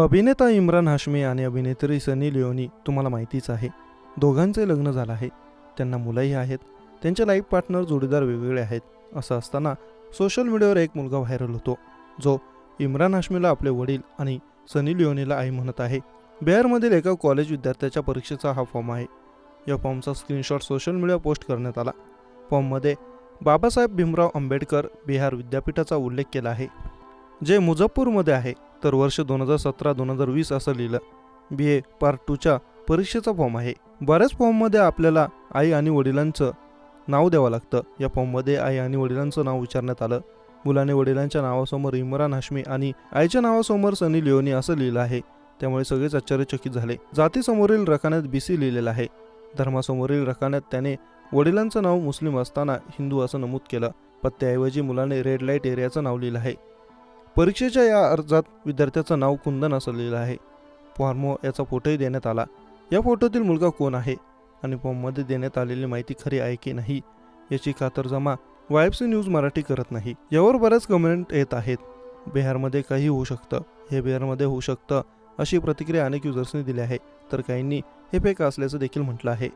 अभिनेता इम्रान हाशमी आणि अभिनेत्री सनी लिओनी तुम्हाला माहितीच आहे. दोघांचे लग्न झालं आहे. त्यांना मुलंही आहेत. त्यांचे लाईफ पार्टनर जोडीदार वेगवेगळे आहेत. असं असताना सोशल मीडियावर एक मुलगा व्हायरल होतो. जो इम्रान हाशमीला आपले वडील आणि सनी लिओनीला आई म्हणत आहे. बिहारमधील एका कॉलेज विद्यार्थ्याच्या परीक्षेचा हा फॉर्म आहे. या फॉर्मचा स्क्रीनशॉट सोशल मीडिया पोस्ट करण्यात आला. फॉर्ममध्ये बाबासाहेब भीमराव आंबेडकर बिहार विद्यापीठाचा उल्लेख केला आहे. जे मुझफ्फरमध्ये आहे. तर वर्ष दोन हजार सतरा दोन हजार वीस असं लिहिलं. बी ए पार्ट टूच्या परीक्षेचा फॉर्म आहे. बऱ्याच फॉर्ममध्ये आपल्याला आई आणि वडिलांचं नाव द्यावं लागतं. या फॉर्ममध्ये आई आणि वडिलांचं नाव विचारण्यात आलं. मुलाने वडिलांच्या नावासमोर इम्रान हाशमी आणि आईच्या नावासमोर सनी लिओनी असं लिहिलं आहे. त्यामुळे सगळेच आश्चर्यचकित झाले. जातीसमोरील रकान्यात बीसी लिहिलेलं आहे. धर्मासमोरील रकान्यात त्याने वडिलांचं नाव मुस्लिम असताना हिंदू असं नमूद केलं. पत्त्याऐवजी मुलाने रेड लाइट एरियाचं नाव लिहिलं आहे. परीक्षेच्या या अर्जात विद्यार्थ्याचं नाव कुंदन असं लिहिलं आहे. फॉर्मो याचा फोटोही देण्यात आला. या फोटोतील मुलगा कोण आहे? आणि फॉर्ममध्ये देण्यात आलेली माहिती खरी आहे की नाही याची खातरजमा वायफसी न्यूज मराठी करत नाही. यावर बऱ्याच कमेंट येत आहेत. बिहारमध्ये काही होऊ शकतं. हे बिहारमध्ये होऊ शकतं अशी प्रतिक्रिया अनेक युजर्सनी दिली आहे. तर काहींनी हे फेक असल्याचं देखील म्हटलं आहे.